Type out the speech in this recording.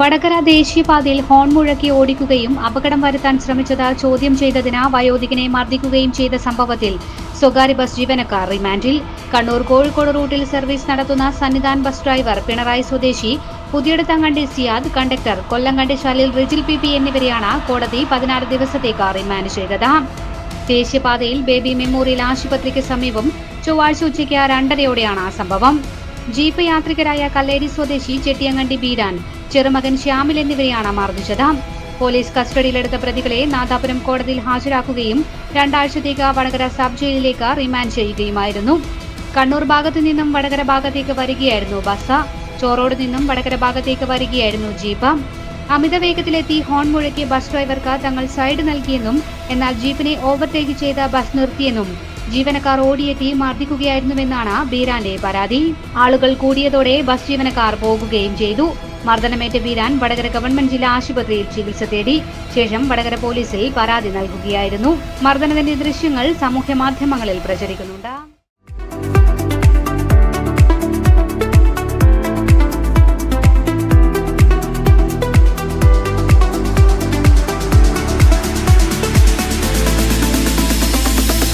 വടകര ദേശീയപാതയിൽ ഹോൺ മുഴക്കി ഓടിക്കുകയും അപകടം വരുത്താൻ ശ്രമിച്ചത് ചോദ്യം ചെയ്തതിന് വയോധികനെ മർദ്ദിക്കുകയും ചെയ്ത സംഭവത്തിൽ സ്വകാര്യ ബസ് ജീവനക്കാർ റിമാൻഡിൽ. കണ്ണൂർ കോഴിക്കോട് റൂട്ടിൽ സർവീസ് നടത്തുന്ന സന്നിധാൻ ബസ് ഡ്രൈവർ പിണറായി സ്വദേശി പുതിയടത്തങ്ങണ്ടി സിയാദ് കണ്ടക്ടർ കൊല്ലങ്കണ്ടി ശാലിൽ റിജിൽ പി പി എന്നിവരെയാണ് കോടതി പതിനാറ് ദിവസത്തേക്ക് റിമാൻഡ് ചെയ്തത്. ദേശീയപാതയിൽ ബേബി മെമ്മോറിയൽ ആശുപത്രിക്ക് സമീപം ചൊവ്വാഴ്ച ഉച്ചയ്ക്ക് രണ്ടരയോടെയാണ് സംഭവം. ജീപ്പ് യാത്രികരായ കല്ലേരി സ്വദേശി ചെട്ടിയങ്ങണ്ടി ബീരാൻ ചെറുമകൻ ശ്യാമിൽ എന്നിവരെയാണ് മർദ്ദിച്ചത്. പോലീസ് കസ്റ്റഡിയിലെടുത്ത പ്രതികളെ നാദാപുരം കോടതിയിൽ ഹാജരാക്കുകയും രണ്ടാഴ്ചത്തേക്ക് വടകര സബ് ജയിലിലേക്ക് റിമാൻഡ് ചെയ്യുകയുമായിരുന്നു. കണ്ണൂർ ഭാഗത്തു നിന്നും വടകര ഭാഗത്തേക്ക് വരികയായിരുന്നു ബസ്. ചോറോട് നിന്നും വടകര ഭാഗത്തേക്ക് വരികയായിരുന്നു ജീപ്പ്. അമിത വേഗത്തിലെത്തി ഹോൺ മുഴക്കിയ ബസ് ഡ്രൈവർക്ക് തങ്ങൾ സൈഡ് നൽകിയെന്നും എന്നാൽ ജീപ്പിനെ ഓവർടേക്ക് ചെയ്ത ബസ് നിർത്തിയെന്നും ജീവനക്കാർ ഓടിയെത്തി മർദ്ദിക്കുകയായിരുന്നുവെന്നാണ് ബീരാന്റെ പരാതി. ആളുകൾ കൂടിയതോടെ ബസ് ജീവനക്കാർ പോകുകയും ചെയ്തു. മർദ്ദനമേറ്റ ബീരാൻ വടകര ഗവൺമെന്റ് ജില്ലാ ആശുപത്രിയിൽ ചികിത്സ തേടി. ശേഷം വടകര പോലീസിൽ പരാതി നൽകുകയായിരുന്നു. മർദ്ദനത്തിന്റെ ദൃശ്യങ്ങൾ സാമൂഹ്യ മാധ്യമങ്ങളിൽ പ്രചരിക്കുന്നുണ്ട്.